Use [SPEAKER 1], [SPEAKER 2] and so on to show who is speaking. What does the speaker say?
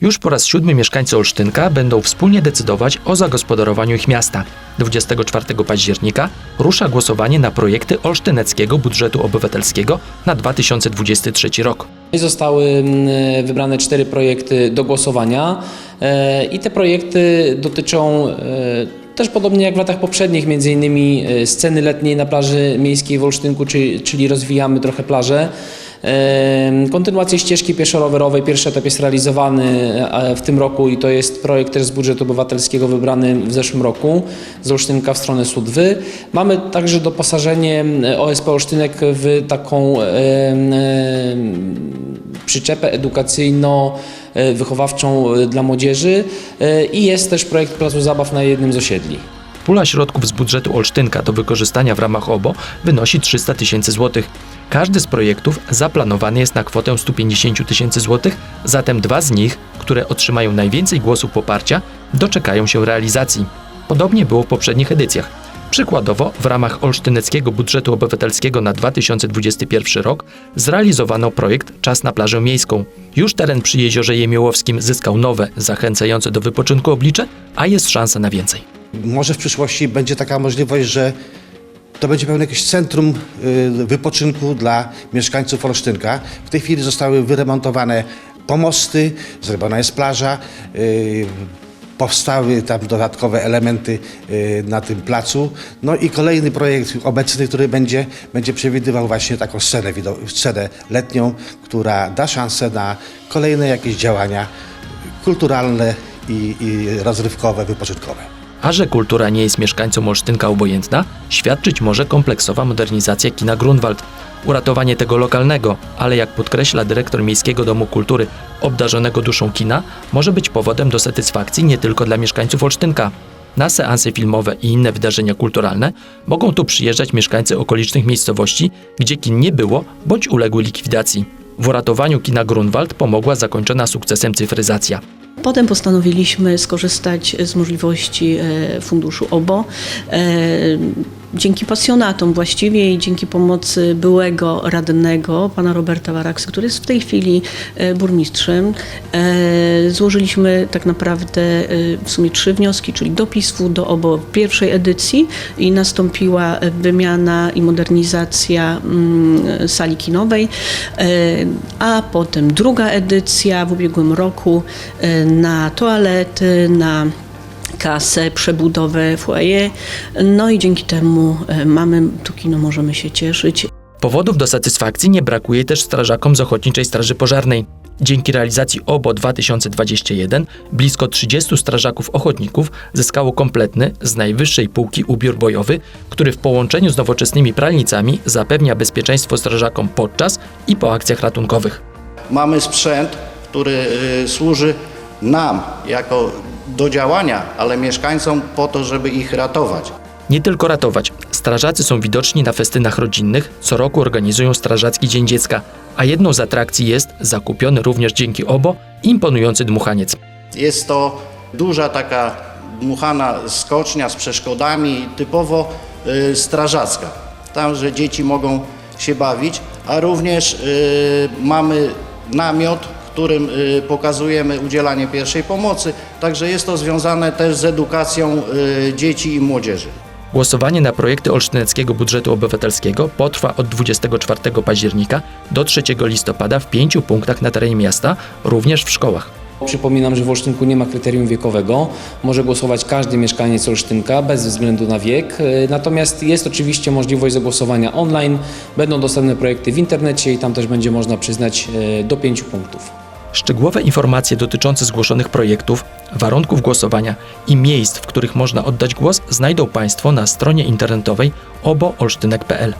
[SPEAKER 1] Już po raz siódmy mieszkańcy Olsztynka będą wspólnie decydować o zagospodarowaniu ich miasta. 24 października rusza głosowanie na projekty olsztyneckiego budżetu obywatelskiego na 2023 rok.
[SPEAKER 2] Zostały mm, wybrane cztery projekty do głosowania e, i te projekty dotyczą e, też podobnie jak w latach poprzednich, między innymi e, sceny letniej na plaży miejskiej w Olsztynku, czyli rozwijamy trochę plażę. Kontynuację ścieżki pieszo-rowerowej, pierwszy etap jest realizowany e, w tym roku i to jest projekt też z budżetu obywatelskiego wybrany w zeszłym roku z Olsztynka w stronę Sudwy. Mamy także doposażenie e, OSP Olsztynek w taką przyczepę edukacyjno-wychowawczą e, dla młodzieży i jest też projekt placu zabaw na jednym z osiedli.
[SPEAKER 1] Pula środków z budżetu Olsztynka do wykorzystania w ramach OBO wynosi 300 tysięcy złotych. Każdy z projektów zaplanowany jest na kwotę 150 tysięcy złotych, zatem dwa z nich, które otrzymają najwięcej głosów poparcia, doczekają się realizacji. Podobnie było w poprzednich edycjach. Przykładowo, w ramach olsztyneckiego budżetu obywatelskiego na 2021 rok zrealizowano projekt Czas na plażę miejską. Już teren przy jeziorze Jemiołowskim zyskał nowe, zachęcające do wypoczynku oblicze, a jest szansa na więcej.
[SPEAKER 3] Może w przyszłości będzie taka możliwość, że to będzie pewne jakieś centrum y, wypoczynku dla mieszkańców Olsztynka. W tej chwili zostały wyremontowane pomosty, zrobiona jest plaża, y, powstały tam dodatkowe elementy y, na tym placu. No i kolejny projekt obecny, który będzie, będzie przewidywał właśnie taką scenę, scenę letnią, która da szansę na kolejne jakieś działania kulturalne i, i rozrywkowe, wypoczynkowe.
[SPEAKER 1] A że kultura nie jest mieszkańcom Olsztynka obojętna, świadczyć może kompleksowa modernizacja kina Grunwald. Uratowanie tego lokalnego, ale jak podkreśla dyrektor Miejskiego Domu Kultury, obdarzonego duszą kina, może być powodem do satysfakcji nie tylko dla mieszkańców Olsztynka. Na seanse filmowe i inne wydarzenia kulturalne mogą tu przyjeżdżać mieszkańcy okolicznych miejscowości, gdzie kin nie było bądź uległy likwidacji. W uratowaniu kina Grunwald pomogła zakończona sukcesem cyfryzacja.
[SPEAKER 4] Potem postanowiliśmy skorzystać z możliwości e, funduszu OBO. Dzięki pasjonatom właściwie i dzięki pomocy byłego radnego, pana Roberta Waraksy, który jest w tej chwili e, burmistrzem, e, złożyliśmy tak naprawdę e, w sumie trzy wnioski, czyli dopisów do OBO pierwszej edycji i nastąpiła wymiana i modernizacja mm, sali kinowej, a potem druga edycja w ubiegłym roku na toalety, na kasę, przebudowę foyer. No i dzięki temu e, mamy tu kino, możemy się cieszyć.
[SPEAKER 1] Powodów do satysfakcji nie brakuje też strażakom z Ochotniczej Straży Pożarnej. Dzięki realizacji OBO 2021 blisko 30 strażaków ochotników zyskało kompletny, z najwyższej półki ubiór bojowy, który w połączeniu z nowoczesnymi pralnicami zapewnia bezpieczeństwo strażakom podczas i po akcjach ratunkowych.
[SPEAKER 5] Mamy sprzęt, który y, służy nam jako do działania, ale mieszkańcom po to, żeby ich ratować.
[SPEAKER 1] Nie tylko ratować. Strażacy są widoczni na festynach rodzinnych, co roku organizują Strażacki Dzień Dziecka, a jedną z atrakcji jest, zakupiony również dzięki OBO, imponujący dmuchaniec.
[SPEAKER 5] Jest to duża taka dmuchana skocznia z przeszkodami, typowo y, strażacka. Tam, że dzieci mogą się bawić, a również y, mamy namiot, którym y, pokazujemy udzielanie pierwszej pomocy, także jest to związane też z edukacją y, dzieci i młodzieży.
[SPEAKER 1] Głosowanie na projekty olsztyneckiego budżetu obywatelskiego potrwa od 24 października do 3 listopada w pięciu punktach na terenie miasta, również w szkołach.
[SPEAKER 2] Przypominam, że w Olsztynku nie ma kryterium wiekowego. Może głosować każdy mieszkaniec Olsztynka bez względu na wiek. E, Natomiast jest oczywiście możliwość zagłosowania online. Będą dostępne projekty w internecie i tam też będzie można przyznać do pięciu punktów.
[SPEAKER 1] Szczegółowe informacje dotyczące zgłoszonych projektów, warunków głosowania i miejsc, w których można oddać głos, znajdą Państwo na stronie internetowej oboolsztynek.pl.